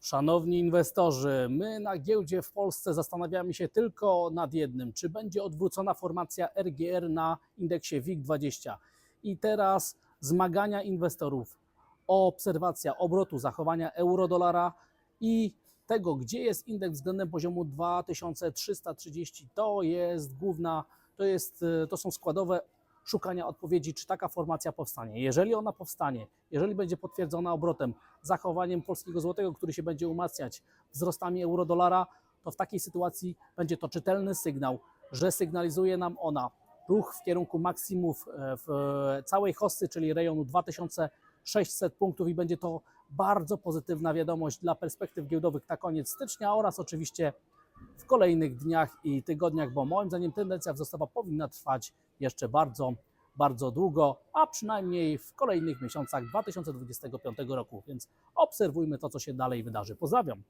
Szanowni inwestorzy, my na giełdzie w Polsce zastanawiamy się tylko nad jednym, czy będzie odwrócona formacja RGR na indeksie WIG20. I teraz zmagania inwestorów. Obserwacja obrotu, zachowania euro-dolara i tego, gdzie jest indeks względem poziomu 2330, to jest główna, to, jest, to są składowe szukania odpowiedzi, czy taka formacja powstanie. Jeżeli ona powstanie, jeżeli będzie potwierdzona obrotem, zachowaniem polskiego złotego, który się będzie umacniać, wzrostami euro-dolara, to w takiej sytuacji będzie to czytelny sygnał, że sygnalizuje nam ona ruch w kierunku maksimów e, w całej hossy, czyli rejonu 2600 punktów i będzie to bardzo pozytywna wiadomość dla perspektyw giełdowych na koniec stycznia oraz oczywiście w kolejnych dniach i tygodniach, bo moim zdaniem tendencja wzrostowa powinna trwać jeszcze bardzo, bardzo długo, a przynajmniej w kolejnych miesiącach 2025 roku, więc obserwujmy to, co się dalej wydarzy. Pozdrawiam.